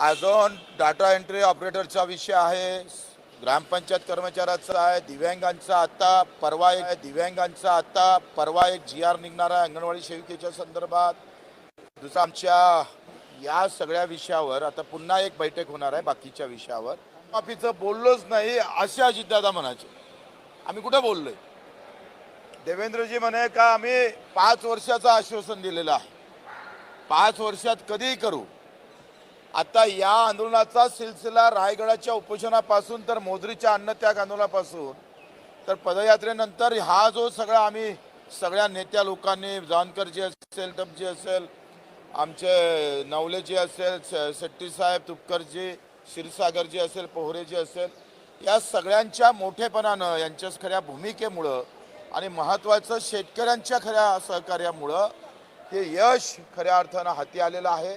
अजून data entry ऑपरेटरचा विषय आहे ग्रामपंचायत कर्मचाऱ्याचा आहे दिव्यांगांचा आता परवा एक दिव्यांगांचा आता परवा एक जी आर निघणार आहे अंगणवाडी सेविकेच्या संदर्भात दुसरा आमच्या या सगळ्या विषयावर आता पुन्हा एक बैठक होणार आहे बाकीच्या विषयावर माफीचं बोललोच नाही असे अजितदादा म्हणायचे आम्ही कुठं बोललोय देवेंद्रजी म्हणे का आम्ही पाच वर्षाचं आश्वासन दिलेलं आहे पाच वर्षात कधीही करू आता या आंदोलनाचा सिलसिला रायगडाच्या उपोषणापासून तर मोदरीच्या अन्नत्याग आंदोलनापासून तर पदयात्रेनंतर हा जो सगळा आम्ही सगळ्या नेत्या लोकांनी जानकरजी असेल टपजी असेल आमचे नवलेजी असेल श- शेट्टी साहेब तुपकरजी क्षीरसागरजी असेल पोहरेजी असेल या सगळ्यांच्या मोठेपणानं यांच्या खऱ्या भूमिकेमुळं आणि महत्त्वाचं शेतकऱ्यांच्या खऱ्या सहकार्यामुळं हे यश खऱ्या अर्थानं हाती आलेलं आहे.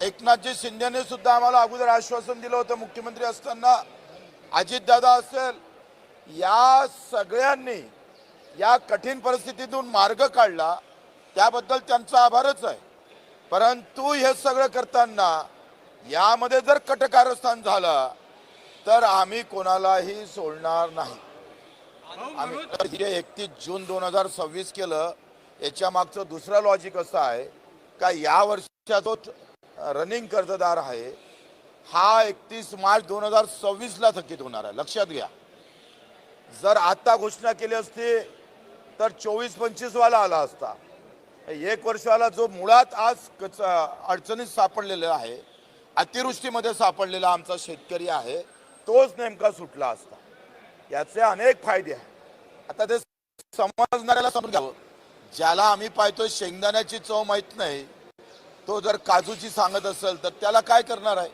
एकनाथजी शिंदेने सुद्धा आम्हाला अगोदर आश्वासन दिलं होतं मुख्यमंत्री असताना. अजितदादा असेल या सगळ्यांनी या कठीण परिस्थितीतून मार्ग काढला त्याबद्दल त्यांचा आभारच आहे. परंतु हे सगळं करताना यामध्ये जर कटकारस्थान झालं तर आम्ही कोणालाही सोडणार नाही. आम्ही हे एकतीस जून दोन हजार सव्वीस केलं याच्या मागचं दुसरं लॉजिक असं आहे का या वर्षाचा रनिंग कर्जदार आहे. हा एकतीस मार्च दोन हजार सव्वीसला थकीत होणार आहे. लक्षात घ्या. जर आत्ता घोषणा केली असती तर चोवीस पंचवीसवाला आला असता. एक वर्षाला जो मुळात आज कच अडचणीत सापडलेला आहे अतिवृष्टीमध्ये सापडलेला आमचा शेतकरी आहे तोच नेमका सुटला असता. याचे अनेक फायदे आहेत. आता ते समजणाऱ्याला समजून घ्यावं ज्याला आम्ही पाहतोय शेंगदाण्याची चव माहीत नाही तो जर काजूची सांगत असेल तर त्याला काय करणार आहे?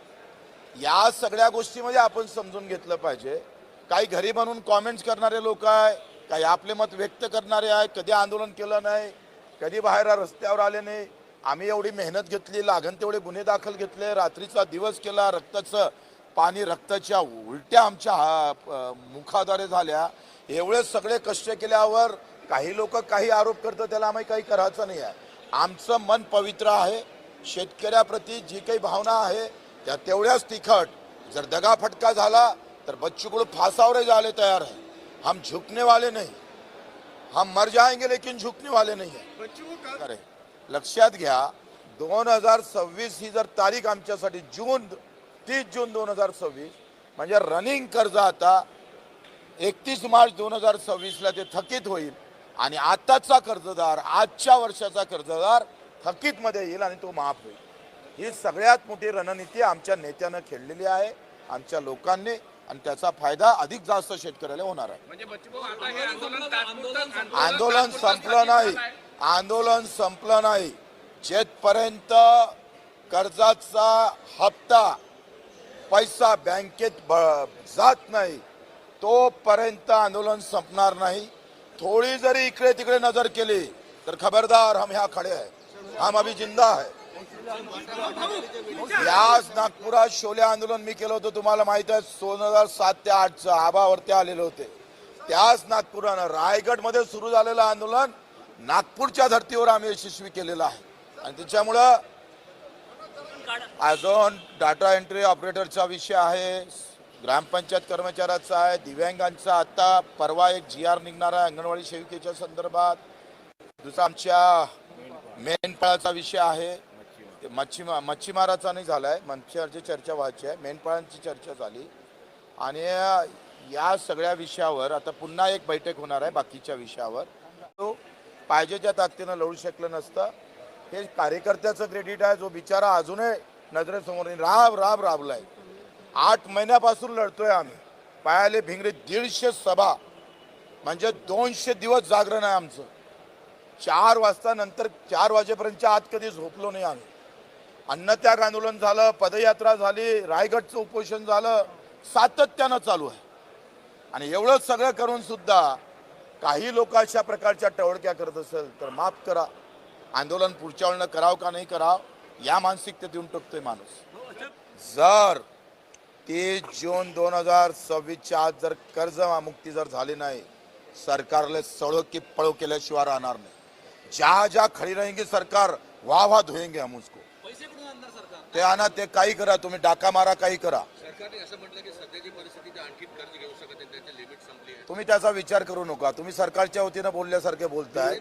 या सगळ्या गोष्टीमध्ये आपण समजून घेतलं पाहिजे. काही घरी बनवून कॉमेंट्स करणारे लोक आहे काही आपले मत व्यक्त करणारे आहे कधी आंदोलन केलं नाही कधी बाहेर रस्त्यावर आले नाही. आम्ही एवढी मेहनत घेतली लागण तेवढे गुन्हे दाखल घेतले रात्रीचा दिवस केला रक्ताचं पाणी रक्ताच्या उलट्या आमच्या हा- मुखाद्वारे झाल्या. एवढे सगळे कष्ट केल्यावर काही लोक काही आरोप करतात त्याला आम्ही काही करायचं नाही आहे. आमचं मन पवित्र आहे. शेतकऱ्याप्रती जी काही भावना आहे त्या तेवढ्याच तिखट. जर दगाफटका झाला तर बच्चू कडू फासावर जाले तयार है हम झुकने वाले नहीं. हम मर जाएंगे लेकिन झुकने वाले नहीं है अरे लक्षात घ्या दोन हजार सव्वीस ही जर तारीख आमच्यासाठी जून तीस जून दोन हजार सव्वीस म्हणजे रनिंग कर्ज आता एकतीस मार्च दोन हजार सव्वीसला ते थकीत होईल. आणि आताचा कर्जदार आजच्या वर्षाचा कर्जदार थकीतमध्ये येईल आणि तो माफ होईल. ही सगळ्यात मोठी रणनीती आमच्या नेत्यानं खेळलेली आहे आमच्या लोकांनी आणि त्याचा फायदा अधिक जास्त शेतकऱ्याला होणार आहे. म्हणजे हे आंदोलन संपलं नाही. आंदोलन संपलं नाही. जेथपर्यंत कर्जाचा हप्ता पैसा बँकेत जात नाही तोपर्यंत आंदोलन संपणार नाही. थोडी जरी इकडे तिकडे नजर केली तर खबरदार हम ह्या खडे आहे हम अभी जिंदा है याच नागपुरात शोले आंदोलन मी केलं होतं तुम्हाला माहीत आहे दोन हजार सात ते आठचं आबावरती आलेले होते. त्याच नागपुरानं रायगडमध्ये सुरू झालेलं आंदोलन नागपूरच्या धर्तीवर आम्ही यशस्वी केलेलं आहे. आणि त्याच्यामुळं अजून डाटा एंट्री ऑपरेटरचा विषय आहे ग्रामपंचायत कर्मचाऱ्याचा आहे दिव्यांगांचा आता परवा एक जी आर निघणार आहे अंगणवाडी सेविकेच्या संदर्भात. दुसरा आमच्या मेंढपाळाचा विषय आहे. ते मच्छीमा मच्छीमाराचा नाही झाला आहे मच्छीमारची चर्चा व्हायची आहे. मेंढपाळांची चर्चा झाली. आणि या सगळ्या विषयावर आता पुन्हा एक बैठक होणार आहे बाकीच्या विषयावर. तो पाहिजे त्या ताकदीनं लढू शकलं नसतं. हे कार्यकर्त्याचं क्रेडिट आहे. जो बिचारा अजूनही नजरेसमोर राब राब राब राबलाय. आठ महिन्यापासून लढतोय आम्ही. पायाले भिंगरे दीडशे सभा. म्हणजे दोनशे दिवस जागरण आहे आमचं. चार वाजता नंतर चार वाजेपर्यंतच्या आत कधी झोपलो नाही आम्ही. अन्नत्याग आंदोलन झालं पदयात्रा झाली रायगडचं उपोषण झालं सातत्यानं चालू आहे. आणि एवढं सगळं करून सुद्धा काही लोक अशा प्रकारच्या टवळक्या करत असेल तर माफ करा. आंदोलन पुढच्या वेळेनं करावं का नाही करावं या मानसिकतेत येऊन टोकतोय माणूस. जर तीस जून दोन हजार सव्वीसच्या आज जर कर्जमुक्ती जर झाली नाही सरकारला सळो की पळो केल्याशिवाय राहणार नाही. ज्या ज्या खडी रहेंगे सरकार वाह वाह धुएंगे हम उसको. ते आणा ते काही करा तुम्ही डाका मारा काही करा. तुम्ही त्याचा विचार करू नका. तुम्ही सरकारच्या वतीनं बोलल्यासारखे बोलताय.